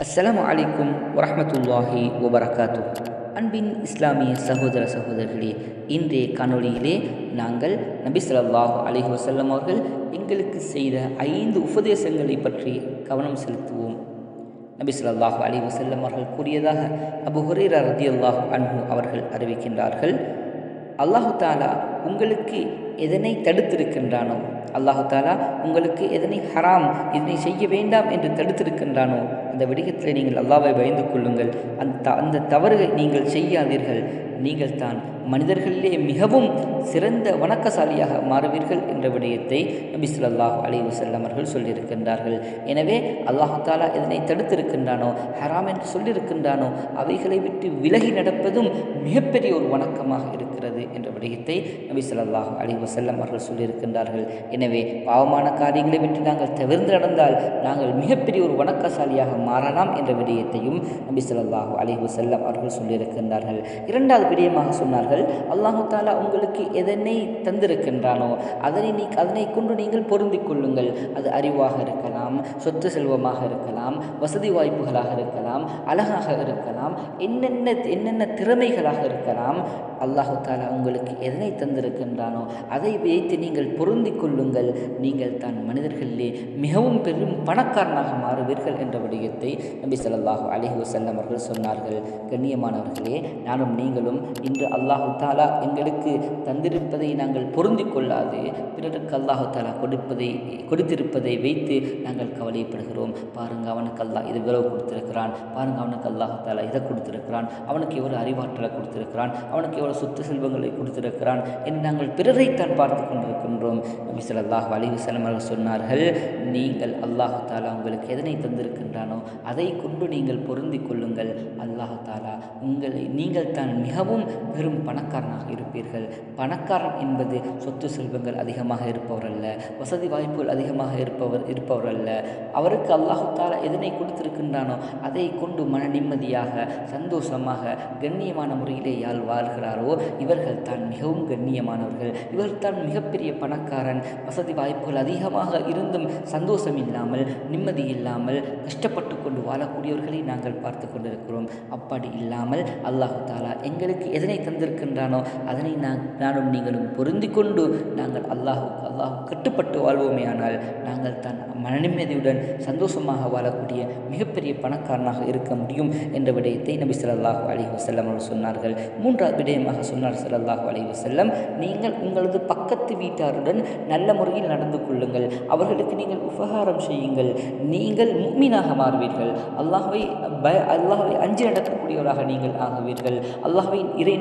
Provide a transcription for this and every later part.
அஸ்லாம் அலைக்கும் வரமத்துல்லாஹி வபரகாத்து அன்பின் இஸ்லாமிய சகோதர சகோதரர்களே இன்றைய காணொளியிலே நாங்கள் நபி சொல்லாஹு அலைஹி வசல்லம் அவர்கள் எங்களுக்கு செய்த ஐந்து உபதேசங்களை பற்றி கவனம் செலுத்துவோம். நபி சொல்லாஹு அலி வசல்லம் அவர்கள் கூறியதாக அபு ஹரே ரதி அல்லாஹு அன்ஹு அவர்கள் அறிவிக்கின்றார்கள் அல்லாஹு தாலா உங்களுக்கு எதனை தடுத்திருக்கின்றானோ? அல்லாஹு தாலா உங்களுக்கு எதனை ஹராம் இதனை செய்ய வேண்டாம் என்று தடுத்திருக்கின்றானோ? அந்த விடயத்தில் நீங்கள் அல்லாவை பயந்து கொள்ளுங்கள். அந்த அந்த தவறுகளை நீங்கள் செய்யாதீர்கள். நீங்கள் தான் மனிதர்களிலே மிகவும் சிறந்த வணக்கசாலியாக மாறுவீர்கள் என்ற விடயத்தை நபி சொல்லாஹ் அலைஹி வஸல்லம் அவர்கள் சொல்லியிருக்கின்றார்கள். எனவே அல்லாஹாலா இதனை தடுத்திருக்கின்றானோ ஹராம் என்று சொல்லியிருக்கின்றானோ அவைகளை விட்டு விலகி நடப்பதும் மிகப்பெரிய ஒரு வணக்கமாக இருக்கிறது என்ற விடயத்தை நபி சொல்லாஹ் அலைஹி வஸல்லம் அவர்கள் சொல்லியிருக்கின்றார்கள். எனவே பாவமான காரியங்களை விட்டு நாங்கள் தவிர்த்து நடந்தால் நாங்கள் மிகப்பெரிய ஒரு வணக்கசாலியாக மாறலாம் என்ற விடயத்தையும் நபி சொல்லாஹு அலைஹி வஸல்லம் அவர்கள் சொல்லியிருக்கின்றார்கள். இரண்டாவது விடயமாக சொன்னார்கள் அல்லாஹு தாலா உங்களுக்கு எதனை தந்திருக்கின்றானோ அதனை நீ அதனை கொண்டு நீங்கள் பொருந்திக் கொள்ளுங்கள். அது அறிவாக இருக்கலாம் சொத்து செல்வமாக இருக்கலாம் வசதி வாய்ப்புகளாக இருக்கலாம் அழகாக இருக்கலாம் என்னென்ன என்னென்ன திறமைகளாக இருக்கலாம் அல்லாஹு தாலா உங்களுக்கு எதனை தந்திருக்கின்றானோ அதை வைத்து நீங்கள் பொருந்திக் கொள்ளுங்கள். நீங்கள் தான் மனிதர்களிலே மிகவும் பெரும் பணக்காரனாக மாறுவீர்கள் என்ற விடயத்தை நபி சொல்லாஹு அலைஹி வஸல்லம் அவர்கள் சொன்னார்கள். கண்ணியமானவர்களே நானும் நீங்களும் இன்று அல்லாஹ் தாலா எங்களுக்கு தந்திருப்பதை நாங்கள் பொருந்தி கொள்ளாது. பிறருக்கு அல்லாஹு தாலா கொடுப்பதை கொடுத்திருப்பதை வைத்து நாங்கள் கவலைப்படுகிறோம். பாருங்க அவனுக்கு அல்லாஹ் இது விளவு கொடுத்திருக்கிறான். பாருங்க அவனுக்கு அல்லாஹு தாலா இதை கொடுத்திருக்கிறான். அவனுக்கு எவ்வளோ அறிவாற்றலை கொடுத்திருக்கிறான். அவனுக்கு எவ்வளோ சொத்து செல்வங்களை கொடுத்திருக்கிறான் என்று நாங்கள் பிறரைத்தான் பார்த்து கொண்டிருக்கின்றோம். நபி ஸல்லல்லாஹு அலைஹி செலமர்கள் சொன்னார்கள் நீங்கள் அல்லாஹு தாலா உங்களுக்கு எதனை தந்திருக்கின்றானோ அதை கொண்டு நீங்கள் பொருந்தி கொள்ளுங்கள். அல்லாஹு தாலா உங்களை நீங்கள் தான் மிகவும் பெரும் பணக்காரனாக இருப்பீர்கள். பணக்காரன் என்பது சொத்து செல்வங்கள் அதிகமாக இருப்பவர் அல்ல வசதி வாய்ப்புகள் அதிகமாக இருப்பவர் இருப்பவர் அல்ல அவருக்கு அல்லாஹுத்தால எதனை கொடுத்திருக்கின்றானோ அதை கொண்டு மன நிம்மதியாக சந்தோஷமாக கண்ணியமான முறையிலே யாழ் வாழ்கிறாரோ இவர்கள் தான் மிகவும் கண்ணியமானவர்கள். இவர் தான் மிகப்பெரிய பணக்காரன். வசதி வாய்ப்புகள் அதிகமாக இருந்தும் சந்தோஷம் இல்லாமல் நிம்மதி இல்லாமல் கஷ்டப்பட்டு கொண்டு வாழக்கூடியவர்களை நாங்கள் பார்த்து கொண்டிருக்கிறோம். அப்படி இல்லாமல் அல்லாஹு தாலா எங்களுக்கு எதனை இருக்கின்றானோ அதனை நான் நானும் நீங்களும் பொருந்தி கொண்டு நாங்கள் அல்லாஹுக்கு அல்லாஹு கட்டுப்பட்டு வாழ்வோமே ஆனால் நாங்கள் தான் மனநிம்மதியுடன் சந்தோஷமாக வாழக்கூடிய மிகப்பெரிய பணக்காரனாக இருக்க முடியும் என்ற விடயத்தை நபி சொல்லாஹு அலி வசல்லம் அவர்கள் சொன்னார்கள். மூன்றாவது விடயமாக சொன்னார் ஸல்லல்லாஹு அலி வசல்லம் நீங்கள் உங்களது பக்கத்து வீட்டாருடன் நல்ல முறையில் நடந்து கொள்ளுங்கள். அவர்களுக்கு நீங்கள் உபகாரம் செய்யுங்கள். நீங்கள் மீனாக மாறுவீர்கள். அல்லாஹை பய அல்லாஹை அஞ்சு நடக்கக்கூடியவராக நீங்கள் ஆகுவீர்கள். அல்லாஹ்வை இறை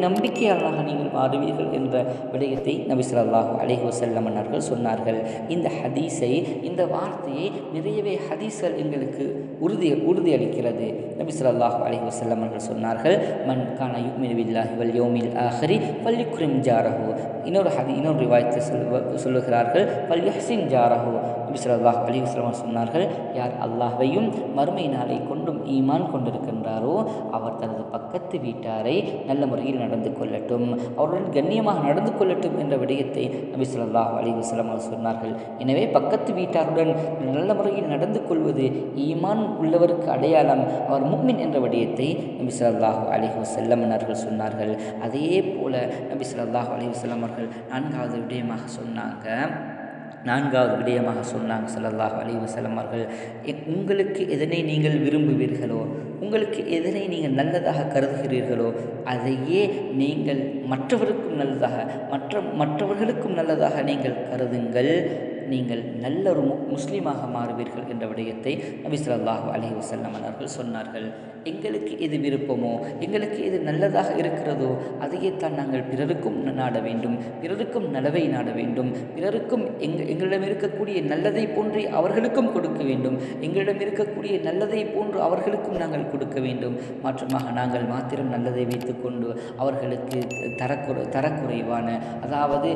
வெற்றியாளராக நீங்கள் மாறுவீர்கள் என்ற விடயத்தை நபி ஸல்லல்லாஹு அலைஹி வஸல்லம் சொன்னார்கள். இந்த ஹதீஸை இந்த வார்த்தையை நிறையவே ஹதீஸ்கள் எங்களுக்கு உறுதி உறுதியளிக்கிறது நபி ஸல்லல்லாஹு அலைஹி அவர்கள் சொன்னார்கள் மன் கான யுக்மில்லாஹி வல் யோமில் ஆஹரி ஃபல்யுக்ரிம் ஜாரஹு. இன்னொரு ஹதி இன்னொரு ரிவாயத்தை சொல்லுவ சொல்லுகிறார்கள் ஃபல் யஹ்சின் ஜாரஹு. நபி ஸல்லல்லாஹு அலைஹி வஸல்லம் சொன்னார்கள் யார் அல்லாஹையும் மறுமை நாளை கொண்டும் ஈமான் கொண்டிருக்கின்றாரோ அவர் தனது பக்கத்து வீட்டாரை நல்ல முறையில் நடந்து கொள்ளட்டும். அவருடன் கண்ணியமாக நடந்து கொள்ளட்டும் என்ற விடயத்தை நபி ஸல்லல்லாஹு அலைஹி வஸல்லம் சொன்னார்கள். எனவே பக்கத்து வீட்டாருடன் நல்ல முறையில் நடந்து கொள்வது ஈமான் உள்ளவருக்கு அடையாளம் அவர் முக்மின் என்ற விடயத்தை நபி ஸல்லல்லாஹு அலைஹி வஸல்லம் அவர்கள் சொன்னார்கள். அதே போல நபி சொல்லாஹ் அலைஹி அவர்கள் நான்காவது விடயமாக சொன்னாங்க நான்காவது விடயமாக சொன்னாங்க ஸல்லல்லாஹு அலைஹி வஸல்லம் அவர்கள் உங்களுக்கு எதனை நீங்கள் விரும்புவீர்களோ உங்களுக்கு எதனை நீங்கள் நல்லதாக கருதுகிறீர்களோ அதையே நீங்கள் மற்றவருக்கும் நல்லதாக மற்ற மற்றவர்களுக்கும் நல்லதாக நீங்கள் கருதுங்கள். நீங்கள் நல்ல ஒரு மு முஸ்லீமாக மாறுவீர்கள் என்ற விடயத்தை நபி ஸல்லல்லாஹு அலைஹி வஸல்லம் அவர்கள் சொன்னார்கள். எங்களுக்கு எது விருப்பமோ எங்களுக்கு எது நல்லதாக இருக்கிறதோ அதையே தான் நாங்கள் பிறருக்கும் நாட வேண்டும். பிறருக்கும் நலவை நாட வேண்டும். பிறருக்கும் எங் எங்களிடம் இருக்கக்கூடிய நல்லதை போன்றே அவர்களுக்கும் கொடுக்க வேண்டும். எங்களிடம் இருக்கக்கூடிய நல்லதை போன்று அவர்களுக்கும் நாங்கள் கொடுக்க வேண்டும். மாற்றமாக நாங்கள் மாத்திரம் நல்லதை வைத்துக்கொண்டு அவர்களுக்கு தரக்குறை தரக்குறைவான அதாவது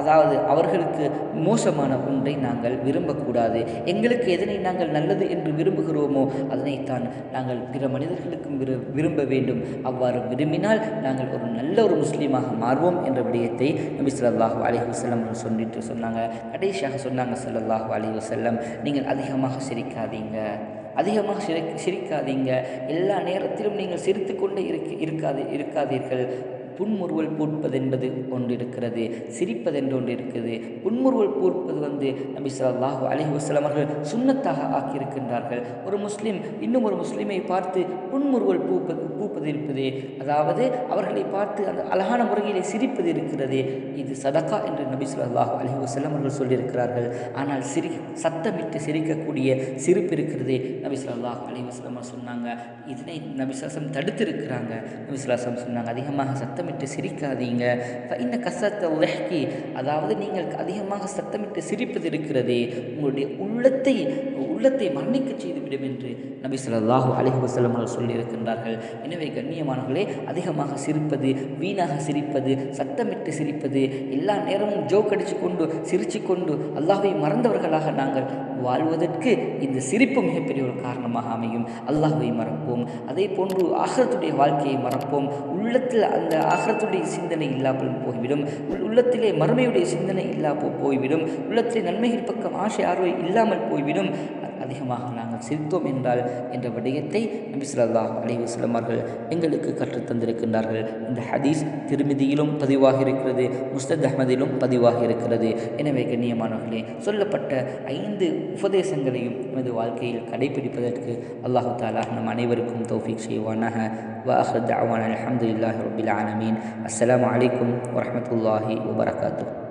அதாவது அவர்களுக்கு மோசமான ஒன்றை நாங்கள் விரும்பக்கூடாது. எங்களுக்கு எதனை நாங்கள் நல்லது என்று விரும்புகிறோமோ அதனைத்தான் நாங்கள் பிற மனிதர்களுக்கும் விரு விரும்ப வேண்டும். அவ்வாறு விரும்பினால் நாங்கள் ஒரு நல்ல ஒரு முஸ்லீமாக மாறுவோம் என்ற விடயத்தை நபி ஸல்லல்லாஹு அலைஹி வசல்லம் சொல்லிட்டு சொன்னாங்க. கடைசியாக சொன்னாங்க ஸல்லல்லாஹு அலி வசல்லம் நீங்கள் அதிகமாக சிரிக்காதீங்க. அதிகமாக சிரி சிரிக்காதீங்க. எல்லா நேரத்திலும் நீங்கள் சிரித்து கொண்டே இருக்க இருக்காது இருக்காதீர்கள். புன்முறுவல் பூட்பதென்பது ஒன்று இருக்கிறது சிரிப்பதென்று ஒன்று இருக்குது புன்முறுவல் பூட்பது வந்து நபி சொல்லாஹு அலைஹி வஸல்லம் அவர்கள் சுண்ணத்தாக ஆக்கியிருக்கின்றார்கள். ஒரு முஸ்லீம் இன்னும் ஒரு முஸ்லீமை பார்த்து புன்முறுவல் பூப்பது பூப்பது இருப்பது அதாவது அவர்களை பார்த்து அந்த அழகான முறையிலே சிரிப்பது இருக்கிறது இது சதக்கா என்று நபி சொல்லாஹு அலைஹி வஸல்லம் அவர்கள் சொல்லியிருக்கிறார்கள். ஆனால் சிரி சத்தமிட்டு சிரிக்கக்கூடிய சிரிப்பு இருக்கிறது நபி சொல்லாஹு அலைஹி வஸல்லம் சொன்னாங்க. இதனை நபி ஸல்லல்லாஹு தடுத்திருக்கிறாங்க. நபி சொல்லாசம் சொன்னாங்க அதிகமாக சத்தம் சத்தமிட்டு சிரிக்காதீங்க. இந்த கசத்த உலகி அதாவது நீங்கள் அதிகமாக சத்தமிட்டு சிரிப்பது இருக்கிறதே உங்களுடைய உள்ளத்தை உள்ளத்தை மன்னிக்க செய்துவிடும் என்று நபி ஸல்லல்லாஹு அலைஹி வஸல்லம் அவர்கள் சொல்லியிருக்கின்றார்கள். எனவே கண்ணியமானவர்களே அதிகமாக சிரிப்பது வீணாக சிரிப்பது சத்தமிட்டு சிரிப்பது எல்லா நேரமும் ஜோக் அடித்து கொண்டு சிரித்து கொண்டு அல்லாஹை மறந்தவர்களாக நாங்கள் வாழ்வதற்கு இந்த சிரிப்பு மிகப்பெரிய ஒரு காரணமாக அமையும். அல்லாஹுவை மறப்போம். அதே போன்று ஆகத்துடைய வாழ்க்கையை மறப்போம். உள்ளத்தில் அந்த அகரத்துடைய சிந்தனை இல்லாமல் போய்விடும். உள்- உள்ளத்திலே மறுமையுடைய சிந்தனை இல்லா போய்விடும். உள்ளத்திலே நன்மைகள் பக்கம் ஆசை ஆர்வை இல்லாமல் போய்விடும். அதிகமாக நாங்கள் சிரித்தோம் என்றால் என்ற விடயத்தை நபி சொல்லா அலைவு செல்லமார்கள் எங்களுக்கு கற்றுத்தந்திருக்கின்றார்கள் இந்த ஹதீஸ் திருமதியிலும் பதிவாக இருக்கிறது முஸ்தத் அஹமதிலும் பதிவாக இருக்கிறது எனவே கண்ணியமானவர்களே சொல்லப்பட்ட ஐந்து உபதேசங்களையும் நமது வாழ்க்கையில் கடைபிடிப்பதற்கு அல்லாஹு தாலா நம் அனைவருக்கும் தௌஃபிக் செய்வானாக. அஹமது அவான் அலமது இல்லாஹ் ரபில் ஆலமீன். அஸ்லாம் வலைக்கம் வரமத்துல்லாஹி வபரகாத்து